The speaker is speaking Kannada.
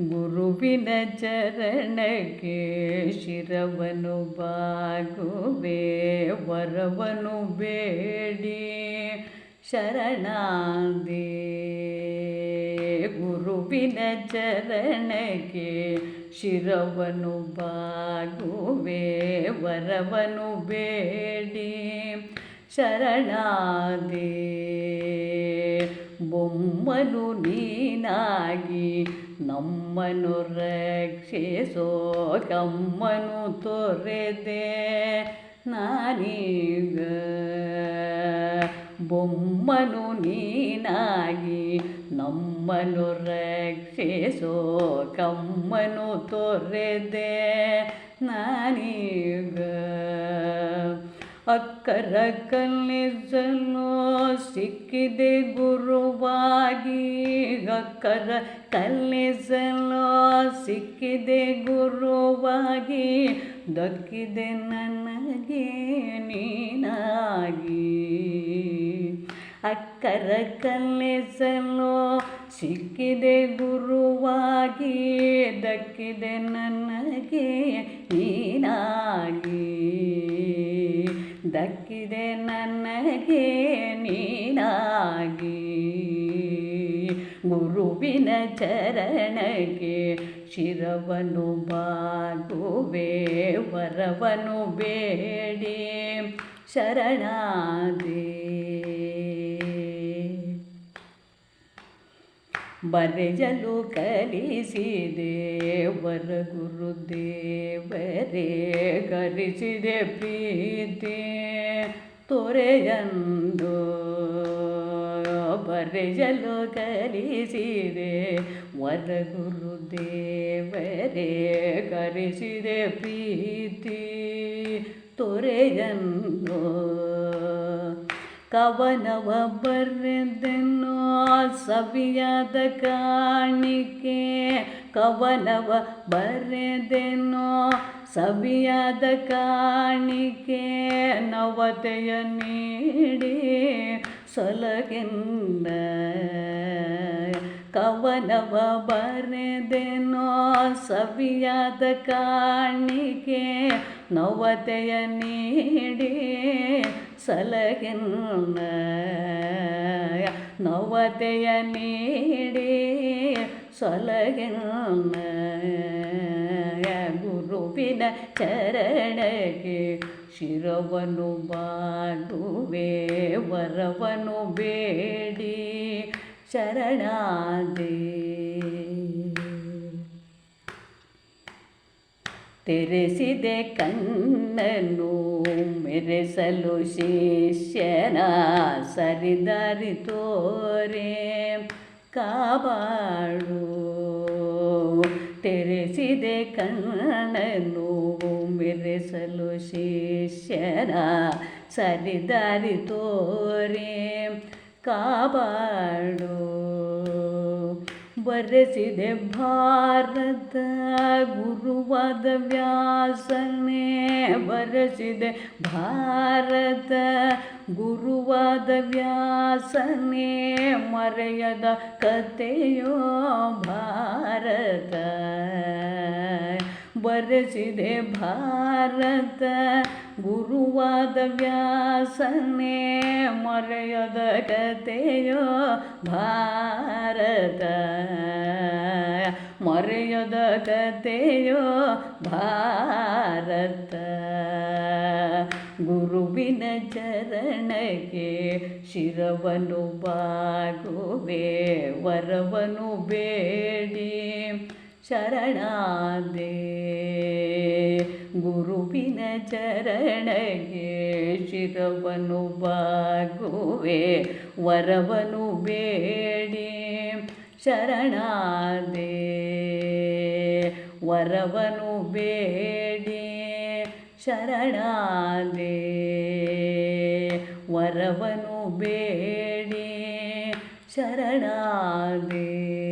ಗುರುವಿನ ಚರಣಕ್ಕೆ ಶಿರವನು ಬಾಗುವೆ ವರವನು ಬೇಡಿ ಶರಣಾದೆ. ಗುರುವಿನ ಚರಣಕ್ಕೆ ಶಿರವನು ಬಾಗುವೆ ವರವನು ಬೇಡಿ ಶರಣಾದೆ. ಬೊಮ್ಮನು ನೀನಾಗಿ ನಮ್ಮನು ರಕ್ಷಿಸೋ ಕಮ್ಮನು ತೊರೆದೆ ನಾನೀಗ. ಬೊಮ್ಮನು ನೀನಾಗಿ ನಮ್ಮನು ರಕ್ಷಿಸೋ ಕಮ್ಮನು ತೊರೆದೆ ನಾನೀಗ. ಅಕ್ಕರ ಕಲ್ಲಿಸಲು ಸಿಕ್ಕಿದೆ ಗುರುವಾಗಿ. ಅಕ್ಕರ ಕಲ್ಲಿಸಲು ಸಿಕ್ಕಿದೆ ಗುರುವಾಗಿ. ದಕ್ಕಿದೆ ನನಗೆ ನೀನಾಗಿ. ಅಕ್ಕರ ಕಲ್ಲಿಸಲು ಸಿಕ್ಕಿದೆ ಗುರುವಾಗಿ. ದಕ್ಕಿದೆ ನನಗೆ ನೀನಾಗಿ. ದಕ್ಕಿದೆ ನನಗೆ ನೀನಾಗಿ. ಗುರುವಿನ ಚರಣಕ್ಕೆ ಶಿರವನು ಬಾಗುವೆ ವರವನು ಬೇಡಿ. ಶರಣಾದೆ ಬರೆಯಲು ಕಲಿಸಿದೆ ವರ ಗುರುದೇವರೇ ಕಲಿಸಿದೆ ಪ್ರೀತಿ. ತೊರೆಯಂದು ಬರೆಯಲು ಕಲಿಸಿದೆ ವರ ಗುರುದೇವರೇ ಕಲಿಸಿದೆ ಪ್ರೀತಿ. ತೊರೆಯನ್ನು ಕವನವ ಬರೆದೆನೋ ಸವಿಯಾದ ಕಾಣಿಕೆ. ಕವನವ ಬರೆದೆನೋ ಸವಿಯಾದ ಕಾಣಿಕೆ ನವತೆಯ ನೀಡಿ ಸೊಲಗಿಂದ ಕವನವ ಬರೆದೆನೋ ಸವಿಯಾದ ಕಾಣಿಕೆ ನವತೆಯ ನೀಡಿ ಸಲಗಿನ್ನ. ನವತೆಯ ನೀಡಿ ಸೊಲಗಿನ್ನ. ಗುರುವಿನ ಚರಣಕ್ಕೆ ಶಿರವನು ಬಾಗುವೆ ವರವನು ಬೇಡಿ. ಶರಣಾದೆ ತೆರೆಸಿದೆ ಕಣ್ಣನ್ನು ಮೆರೆಸಲು ಶಿಷ್ಯನ ಸರಿದಾರಿ ತೋರೆ. ಕಾಬಾಳು. ತೆರೆಸಿದೆ ಕಣ್ಣನ್ನು ಮೆರೆಸಲು ಶಿಷ್ಯನ ಸರಿದಾರಿ ತೋರೆ. ಕಾಬಾಡು ಬರೆಸಿದೆ ಭಾರತ ಗುರುವಾದ ವ್ಯಾಸನೆ ಬರೆಸಿದೆ ಭಾರತ ಗುರುವಾದ ವ್ಯಾಸನೆ ಮರೆಯದ ಕಥೆಯೋ ಭಾರತ ಬರೆಸಿದೆ ಭಾರತ. ಗುರುವಾದ ವ್ಯಾಸನೇ ಮರೆಯದ ಕತೆಯೋ ಭಾರತ. ಮರೆಯದ ಕತೆಯೋ ಭಾರತ. ಗುರುವಿನ ಚರಣಕ್ಕೆ ಶಿರವನು ಬಾಗುವೆ, ವರವನು ಬೇಡಿ. ಶರಣಾದೆ. ಗುರುವಿನ ಚರಣಗೆ ಶಿರವನು ಬಾಗುವೆ ವರವನು ಬೇಡಿ. ಶರಣಾದೆ. ವರವನು ಬೇಡಿ. ಶರಣಾದೆ. ವರವನು ಬೇಡಿ. ಶರಣಾದೆ.